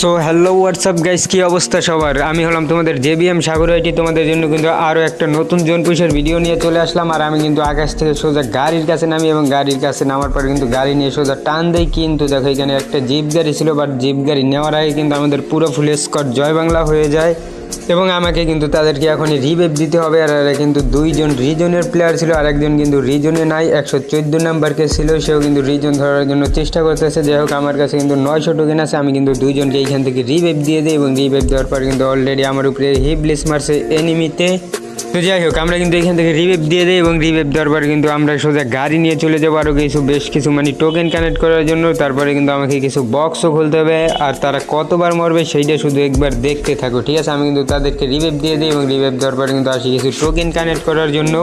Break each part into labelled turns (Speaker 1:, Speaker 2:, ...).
Speaker 1: So hello WhatsApp guys কী অবস্থা সবার? আমি হলাম তোমাদের জেবিএম সাগর আইটি। তোমাদের জন্য কিন্তু আরও একটা নতুন জোন পুষের ভিডিও নিয়ে চলে আসলাম। আর আমি কিন্তু আকাশ থেকে সোজা গাড়ির কাছে নামি এবং গাড়ির কাছে নামার পরে কিন্তু গাড়ি নিয়ে সোজা টান দেয় কিন্তু দেখো, এখানে একটা জিপ গাড়ি ছিল বাট জিপ গাড়ি নেওয়ার আগে কিন্তু আমাদের পুরো ফুল স্কট জয় বাংলা হয়ে যায়। এবং আমাকে কিন্তু তাদেরকে এখনই রিভেভ দিতে হবে। আর কিন্তু দুইজন রিজনের প্লেয়ার ছিল, আর একজন কিন্তু রিজনে নাই। একশো চোদ্দ নাম্বারকে ছিল, সেও কিন্তু রিজন ধরার জন্য চেষ্টা করতেছে। যাই হোক, আমার কাছে কিন্তু নয়শো টোকেন আছে, আমি কিন্তু দুইজনকে এইখান থেকে রিভেভ দিয়ে দিই এবং রিভেভ দেওয়ার পর কিন্তু অলরেডি আমার উপরে হিবলিস মারছে এনিমিতে তো যাই হোক, আমরা কিন্তু এখান থেকে রিভেপ দিয়ে দিই এবং রিভেপ দেওয়ার পরে কিন্তু আমরা সোজা গাড়ি নিয়ে চলে যাব আরও কিছু, বেশ কিছু মানে টোকেন কানেক্ট করার জন্য। তারপরে কিন্তু আমাকে কিছু বক্সও খুলতে হবে। আর তারা কতবার মরবে সেইটা শুধু একবার দেখতে থাকো, ঠিক আছে? আমি কিন্তু তাদেরকে রিভেপ দিয়ে দিই এবং রিভেপ দেওয়ার পরে কিন্তু আসি কিছু টোকেন কানেক্ট করার জন্য।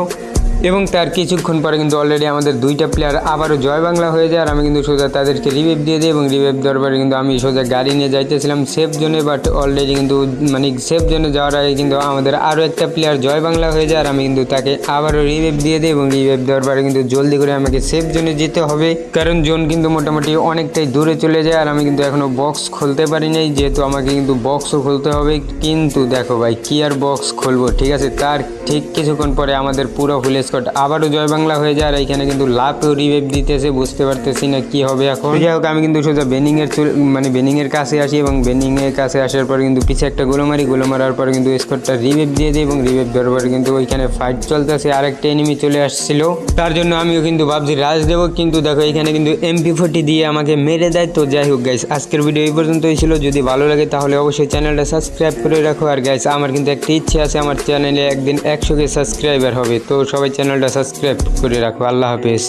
Speaker 1: এবং তার কিছুক্ষণ পরে কিন্তু অলরেডি আমাদের দুইটা প্লেয়ার আবারও জয় বাংলা হয়ে যায়। আর আমি কিন্তু সোজা তাদেরকে রিভেভ দিয়ে দিই এবং রিভেভ দেওয়ার কিন্তু আমি সোজা গাড়ি নিয়ে যাইতেছিলাম সেফ জোনে বাট অলরেডি কিন্তু মানে সেফ জোনে যাওয়ার আগে কিন্তু আমাদের আরও একটা প্লেয়ার জয় বাংলা হয়ে যায়। আর আমি কিন্তু তাকে আবারও রিভেভ দিয়ে দিই এবং রিভেভ দেওয়ার পরে কিন্তু জলদি করে আমাকে সেফ জোনে যেতে হবে। কারণ জোন কিন্তু মোটামুটি অনেকটাই দূরে চলে যায় আর আমি কিন্তু এখনও বক্স খুলতে পারি নাই। যেহেতু আমাকে কিন্তু বক্সও খুলতে হবে। কিন্তু দেখো ভাই, কি আর বক্স খুলবো, ঠিক আছে? তার ঠিক কিছুক্ষণ পরে আমাদের পুরো ফুল স্কট আবারও জয় বাংলা হয়ে যায় আর এখানে কিন্তু লাভেও রিভেভ দিতেছে, বুঝতে পারতেছি না কি হবে এখন। যাই হোক, আমি কিন্তু সোজা বেনিং এর মানে বেনিং এর কাছে আসি এবং বেনিং এর কাছে আসার পরে কিন্তু পিছে একটা গোলো মারি গোলো মারার পরে কিন্তু স্কটটা রিভেভ দিয়ে দিই এবং রিভেভ দেওয়ার পরে কিন্তু ওইখানে ফাইট চলতেছে। আরেকটা এনিমি চলে আসছিল। তার জন্য আমিও কিন্তু ভাবছি রাজ দেবো, কিন্তু দেখো এখানে কিন্তু এমপি ফোর্টি দিয়ে আমাকে মেরে দেয়। তো যাই হোক গাইস আজকের ভিডিও এই পর্যন্তই ছিল। যদি ভালো লাগে তাহলে অবশ্যই চ্যানেলটা সাবস্ক্রাইব করে রাখো। আর গাইস আমার কিন্তু একটা ইচ্ছে আছে, আমার চ্যানেলে একদিন একশো কে সাবস্ক্রাইবার হবে। তো সবাই চ্যানেলটা সাবস্ক্রাইব করে রাখো। আল্লাহ হাফেজ।